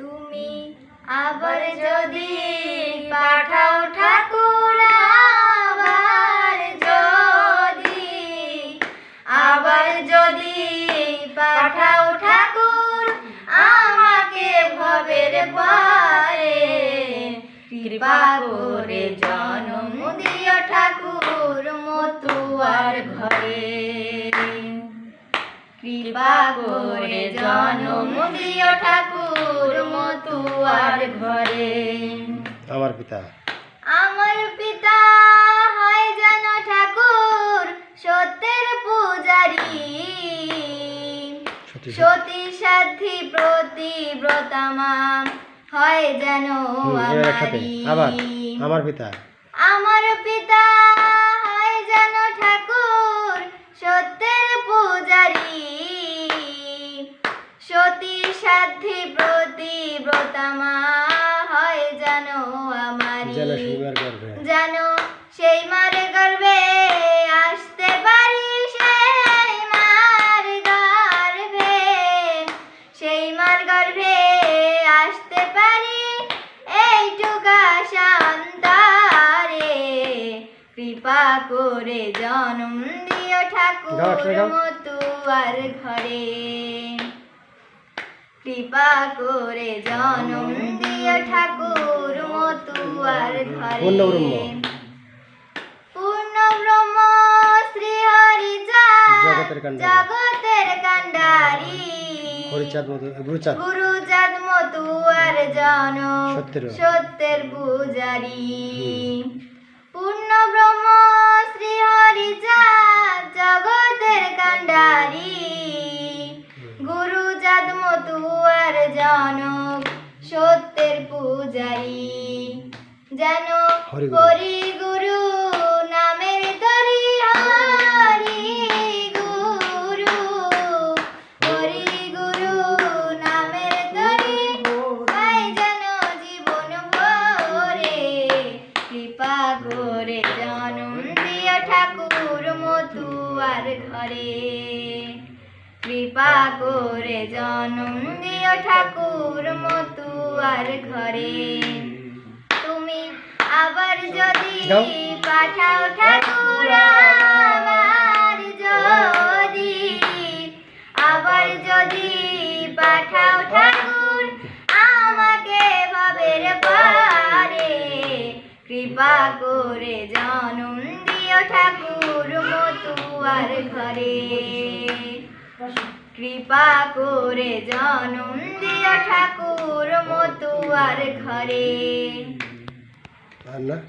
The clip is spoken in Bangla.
তুমি আবার যদি পাঠাও ঠাকুর, আবার যদি আবার যদি পাঠাও ঠাকুর, আমাকে ভবের পারে। কৃপা করে জন্ম দিও ঠাকুর মতুয়ার ঘরে। কৃপা করে জন্ম ঠাকুর মতুয়ার ঘরে। আমার পিতা। আমার পিতা হয় যেন ঠাকুর সত্যের পূজারী। সতী সাধ্যি প্রতিব্রতামা হয় যেন আমারই। আমার পিতা। গর্ভে। যেন সেই মারে গর্ভে আসতে পারি সেই মার গর্ভে। সেই মার গর্ভে আসতে পারি এইটুকা শান্তারে কৃপা করে জন্ম দিও ঠাকুর। মতুয়ার ঘরে। কৃপা করে জন্ম দিও ঠাকুর মতুয়ার ঘরে। পূর্ণ ব্রহ্ম শ্রী হরি জগতের কাণ্ডারি। গুরুচাঁদ গুরু চাঁদ মতুয়ার জন সত্যের। পূজারি। পূর্ণ ব্রহ্ম শ্রী জগতের কাণ্ডারি। গুরু চাঁদ মতুয়ার জন সত্যের পূজারি। যেন। হরি গুরু। নামের তরি হরি গুরু। হরি গুরু নামের তরি পাই যেন জীবন ভরে। কৃপা করে জন্ম দিও ঠাকুর মতুয়ার ঘরে। কৃপা করে জন্ম দিও ঠাকুর মতুয়ার ঘরে। আবার যদি পাঠাও ঠাকুর আবার যদি আবার যদি পাঠাও ঠাকুর আমাকে ভাবের পারে কৃপা করে জন্ম দিও ঠাকুর মতুয়ার ঘরে। কৃপা করে জন্ম দিও ঠাকুর মতুয়ার ঘরে। عنا